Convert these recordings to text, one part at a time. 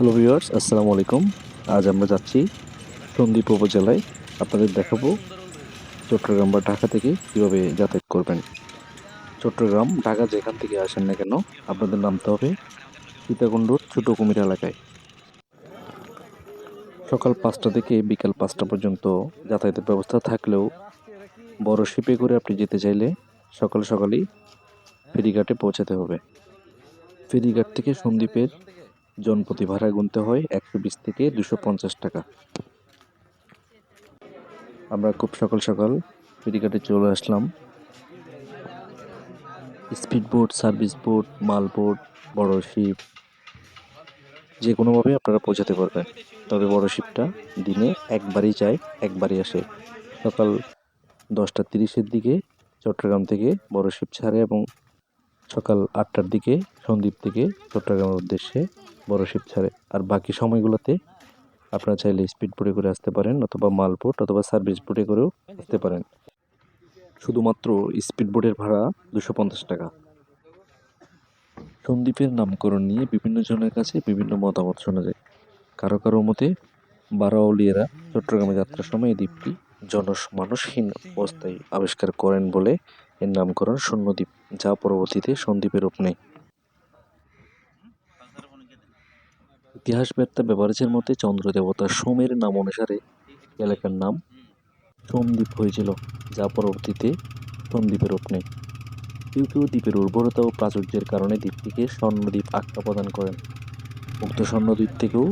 Hello viewers আসসালামু আলাইকুম আজ আমরা যাচ্ছি সন্দ্বীপ উপজেলায়। আপনাদের দেখাবো চট্টগ্রাম বা ঢাকা থেকে কীভাবে যাতায়াত করবেন। চট্টগ্রাম, ঢাকা যেখান থেকে আসেন না কেন, আপনাদের নামতে হবে সীতাকুণ্ডুর ছোটো কুমির এলাকায়। সকাল পাঁচটা থেকে বিকাল পাঁচটা পর্যন্ত যাতায়াতের ব্যবস্থা থাকলেও বড় শিপে করে আপনি যেতে চাইলে সকাল সকালই ফেরিঘাটে পৌঁছাতে হবে। ফেরিঘাট থেকে সন্দ্বীপের জনপ্রতি ভাড়া গুনতে হয় একশো বিশ থেকে দুশো পঞ্চাশ টাকা। আমরা খুব সকাল সকাল ফেরিঘাটে চলে আসলাম। স্পিড বোট, সার্ভিস বোট, মাল বোট, বড় শিপ, যে কোনোভাবে আপনারা পৌঁছাতে পারবেন। তবে বড় শিপটা দিনে একবারই যায়, একবারই আসে। সকাল দশটা তিরিশের দিকে চট্টগ্রাম থেকে বড় শিপ ছাড়ে এবং সকাল আটটার দিকে সন্দ্বীপ থেকে চট্টগ্রামের উদ্দেশ্যে বড় শিপ ছাড়ে। আর বাকি সময়গুলোতে আপনারা চাইলে স্পিড বোটে করে আসতে পারেন অথবা মাল বোট অথবা সার্ভিস বোটে করেও আসতে পারেন। শুধুমাত্র স্পিড বোটের ভাড়া দুশো পঞ্চাশ টাকা। সন্দ্বীপের নামকরণ নিয়ে বিভিন্ন জনের কাছে বিভিন্ন মতামত শোনা যায়। কারও কারও মতে বারাউলিয়ারা চট্টগ্রামে যাত্রার সময় এই দ্বীপটি জনমানুষহীন অবস্থায় আবিষ্কার করেন বলে এর নামকরণ শূন্যদ্বীপ যা পরবর্তীতে সন্দ্বীপের রূপ নেয়। ইতিহাসবেত্তা বেভারেজের মতে চন্দ্র দেবতা সোমের নাম অনুসারে এলাকার নাম সোমদ্বীপ হয়েছিল, যা পরবর্তীতে সন্দ্বীপের রূপ। নেয় কেউ কেউ দ্বীপের উর্বরতা ও প্রাচুর্যের কারণে দ্বীপটিকে স্বর্ণদ্বীপ আখ্যা প্রদান করেন। উক্ত স্বর্ণদ্বীপ থেকেও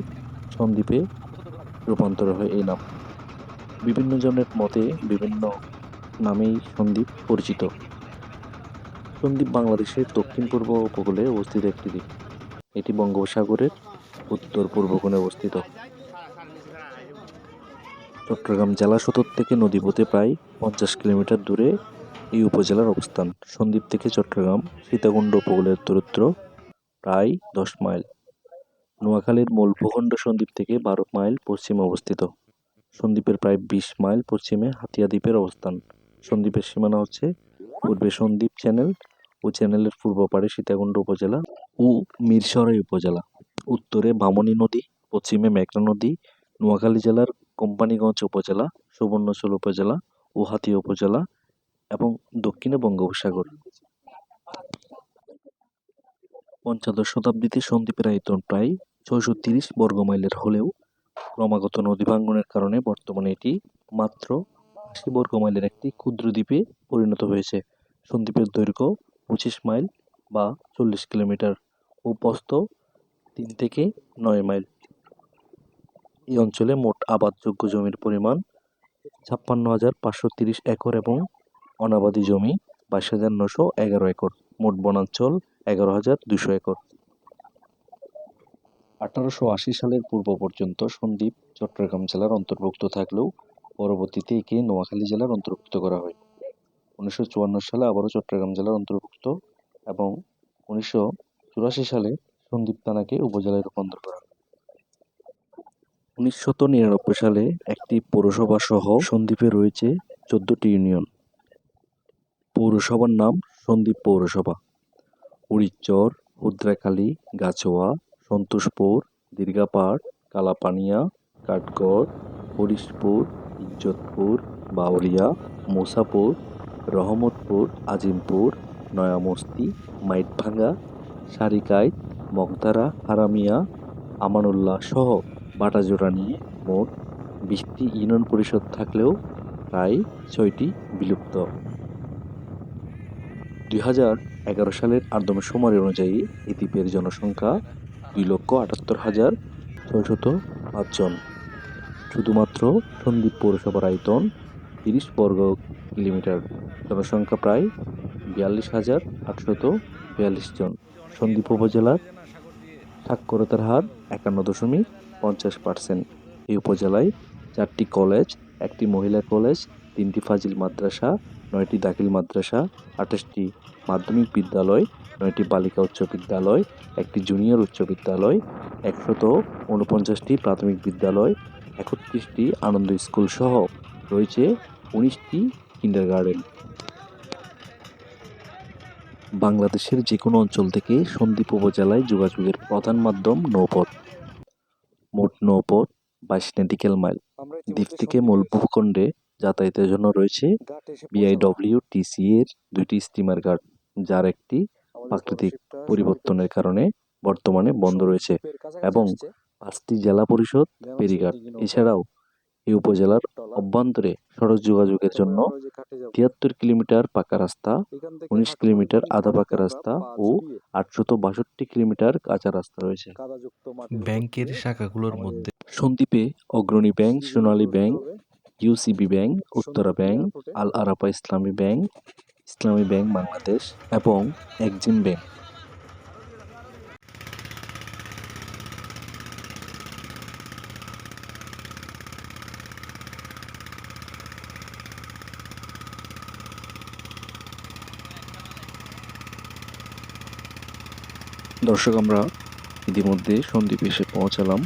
সন্দ্বীপে রূপান্তর হয় এই নাম। বিভিন্ন জনের মতে বিভিন্ন নামেই সন্দ্বীপ পরিচিত। সন্দ্বীপ বাংলাদেশের দক্ষিণ পূর্ব উপকূলে অবস্থিত একটি দ্বীপ। এটি বঙ্গোপসাগরের উত্তর পূর্ব কোণে অবস্থিত। চট্টগ্রাম জেলা সদর থেকে নদীপথে প্রায় পঞ্চাশ কিলোমিটার দূরে এই উপজেলার অবস্থান। সন্দ্বীপ থেকে চট্টগ্রাম, সীতাকুণ্ড উপকূলের দূরত্ব প্রায় দশ মাইল। নোয়াখালীর মূল ভূখণ্ড সন্দ্বীপ থেকে বারো মাইল পশ্চিমে অবস্থিত। সন্দ্বীপের প্রায় বিশ মাইল পশ্চিমে হাতিয়া দ্বীপের অবস্থান। সন্দ্বীপের সীমানা হচ্ছে পূর্বে সন্দ্বীপ চ্যানেল ও চ্যানেলের পূর্ব পাড়ে সীতাকুণ্ড উপজেলা। ও মিরসরাই উপজেলা। উত্তরে বামনী নদী, পশ্চিমে মেঘনা নদী, নোয়াখালী জেলার কোম্পানীগঞ্জ উপজেলা সুবর্ণচর উপজেলা ও হাতিয়া উপজেলা এবং দক্ষিণে বঙ্গোপসাগর। পঞ্চদশ শতাব্দীতে সন্দ্বীপের আয়তন প্রায় ছয়শো তিরিশ বর্গমাইলের হলেও ক্রমাগত নদী ভাঙ্গনের কারণে বর্তমানে এটি মাত্র আশি বর্গমাইলের একটি ক্ষুদ্র দ্বীপে পরিণত হয়েছে। সন্দ্বীপের দৈর্ঘ্য পঁচিশ মাইল বা চল্লিশ কিলোমিটার। ও প্রস্থ তিন থেকে নয় মাইল। এই অঞ্চলে মোট আবাদযোগ্য জমির পরিমাণ ছাপ্পান্ন হাজার পাঁচশো তিরিশ একর এবং অনাবাদি জমি বাইশ হাজার নশো এগারো একর। মোট বনাঞ্চল এগারো হাজার দুশো একর। আঠারোশো আশি সালের পূর্ব পর্যন্ত সন্দ্বীপ, চট্টগ্রাম জেলার অন্তর্ভুক্ত থাকলেও পরবর্তীতে একে নোয়াখালী জেলার অন্তর্ভুক্ত করা হয়। উনিশশো চুয়ান্ন সালে আবারও চট্টগ্রাম জেলার অন্তর্ভুক্ত এবং উনিশশো চুরাশি সালে সন্দ্বীপ থানাকে উপজেলায় রূপান্তর করা হয়। উনিশশো নিরানব্বই সালে একটি পৌরসভা সহ সন্দ্বীপে রয়েছে চোদ্দটি ইউনিয়ন। পৌরসভার নাম সন্দ্বীপ পৌরসভা। উড়িচর হুদ্রাখালী গাছোয়া সন্তোষপুর, দীর্ঘাপাড়, কালাপানিয়া, কাঠগড়, হরিশপুর, ইজ্জতপুর বাউরিয়া মুসাপুর, রহমতপুর, আজিমপুর, নয়ামস্তি, মাইটভাঙ্গা সারিকাইত মগধারা হারামিয়া, আমানুল্লাহ সহ বাটাজোড়া নিয়ে মোট বিশটি ইউনিয়ন পরিষদ থাকলেও প্রায় ছয়টি বিলুপ্ত। দুই হাজার এগারো সালের আর্দম আদমশুমারি অনুযায়ী এই দ্বীপের জনসংখ্যা দুই লক্ষ আটাত্তর হাজার ছয়শত পাঁচজন শুধুমাত্র সন্দ্বীপ পৌরসভার আয়তন তিরিশ বর্গ কিলোমিটার। জনসংখ্যা প্রায় বিয়াল্লিশ হাজার আটশত বিয়াল্লিশ জন। সন্দ্বীপ উপজেলার সাক্ষরতার হার একান্ন দশমিক পঞ্চাশ পার্সেন্ট। এই উপজেলায় চারটি কলেজ, একটি মহিলা কলেজ, তিনটি ফাজিল মাদ্রাসা, নয়টি দাখিল মাদ্রাসা, আঠাশটি মাধ্যমিক বিদ্যালয়, নয়টি বালিকা উচ্চ বিদ্যালয়, একটি জুনিয়র উচ্চ বিদ্যালয়, একশত উনপঞ্চাশটি প্রাথমিক বিদ্যালয়, একত্রিশটি আনন্দ স্কুল সহ রয়েছে উনিশটি কিন্ডার গার্ডেন বাংলাদেশের যে কোনো অঞ্চল থেকে সন্দ্বীপ উপজেলায় যোগাযোগের প্রধান মাধ্যম নৌপথ। মোট নৌপথ বাইশ নেটিক্যাল মাইল। দ্বীপ থেকে মূল ভূখণ্ডে যাতায়াতের জন্য রয়েছে বিআইডব্লিউ টিসি এর দুইটি স্টিমার ঘাট যার একটি প্রাকৃতিক পরিবর্তনের কারণে বর্তমানে বন্ধ রয়েছে এবং পাঁচটি জেলা পরিষদ ফেরিঘাট এছাড়াও এই উপজেলার অভ্যন্তরে সড়ক যোগাযোগের জন্য তিয়াত্তর কিলোমিটার পাকা রাস্তা উনিশ কিলোমিটার আধা পাকা রাস্তা ও আটশত বাষট্টি কিলোমিটার কাঁচা রাস্তা রয়েছে। ব্যাংকের শাখাগুলোর মধ্যে সন্দ্বীপে Agrani bank Sonali bank UCB bank Uttara bank Al Arafah Islami bank Islami bank Bangladesh এবং একজিম ব্যাংক। দর্শক, আমরা ইতিমধ্যে সন্দ্বীপ এসে পৌঁছালাম।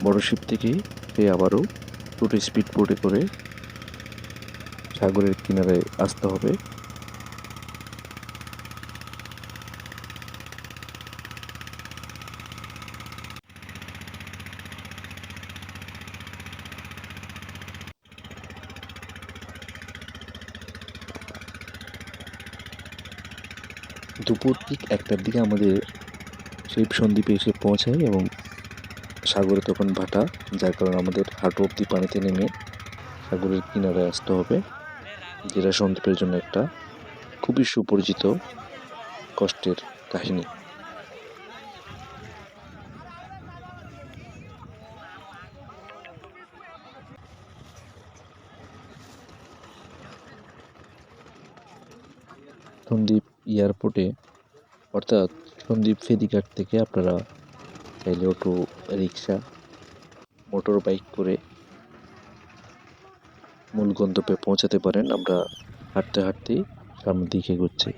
বড় শিপ থেকে সে আবারও দুটো স্পিড বোটে করে সাগরের কিনারে আসতে হবে। দুপুর ঠিক একটার দিকে আমাদের সেই সন্দ্বীপে এসে পৌঁছায় এবং সাগরে তখন ভাটা, যার কারণে আমাদের হাঁটু অব্দি পানিতে নেমে সাগরের কিনারে আসতে হবে। যেটা সন্দ্বীপের জন্য একটা খুবই সুপরিচিত কষ্টের কাহিনী। সন্দ্বীপ এয়ারপোর্টে অর্থাৎ সন্দ্বীপ ফেরিঘাট থেকে আপনারা চাইলে অটো রিক্সা মোটর বাইক করে মূল গন্তব্যে পৌঁছাতে পারেন। আমরা হাঁটতে হাঁটতেই সামনের দিকে এগোচ্ছি।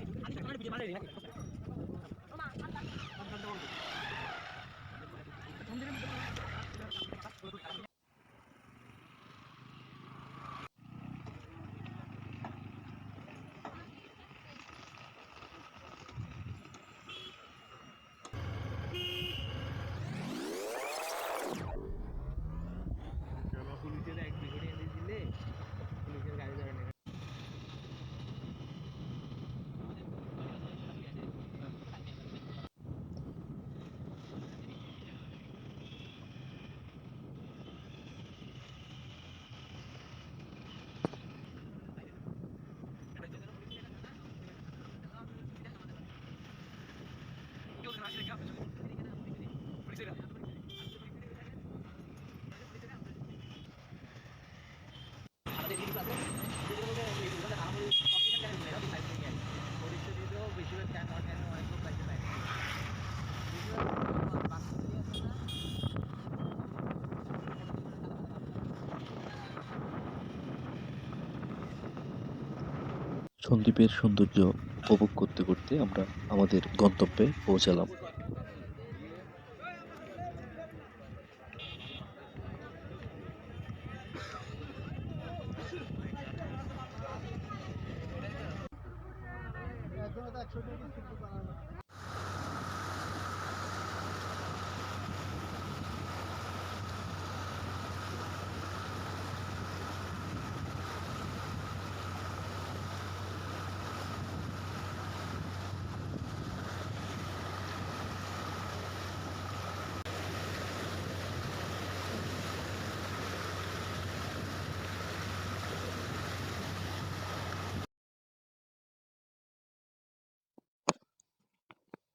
সন্দ্বীপের সৌন্দর্য উপভোগ করতে করতে আমরা আমাদের গন্তব্যে পৌঁছালাম।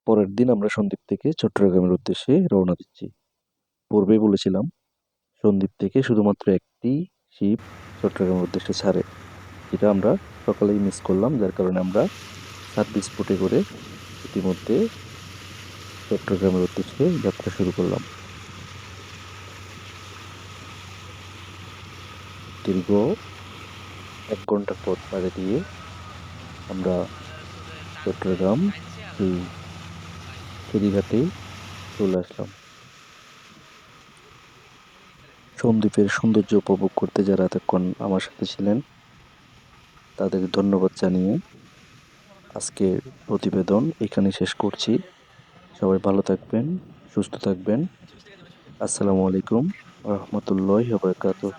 পরের দিন আমরা সন্দ্বীপ থেকে চট্টগ্রামের উদ্দেশ্যে রওনা দিচ্ছি। পূর্বেই বলেছিলাম সন্দ্বীপ থেকে শুধুমাত্র একটি শিপ চট্টগ্রামের উদ্দেশ্যে ছাড়ে। যেটা আমরা সকালেই মিস করলাম, যার কারণে আমরা সার্ভিস বোটে করে ইতিমধ্যে চট্টগ্রামের উদ্দেশ্যে যাত্রা শুরু করলাম। দীর্ঘ এক ঘণ্টা পথ পাড়ে দিয়ে আমরা চট্টগ্রাম ফেরিঘাটে চলে আসলাম। সন্দ্বীপের সৌন্দর্য উপভোগ করতে যারা এতক্ষণ আমার সাথে ছিলেন, তাদের ধন্যবাদ জানিয়ে আজকের প্রতিবেদন এখানে শেষ করছি। সবাই ভালো থাকবেন, সুস্থ থাকবেন। আসসালামু আলাইকুম রহমতুল্লাহ বারকাতুহ।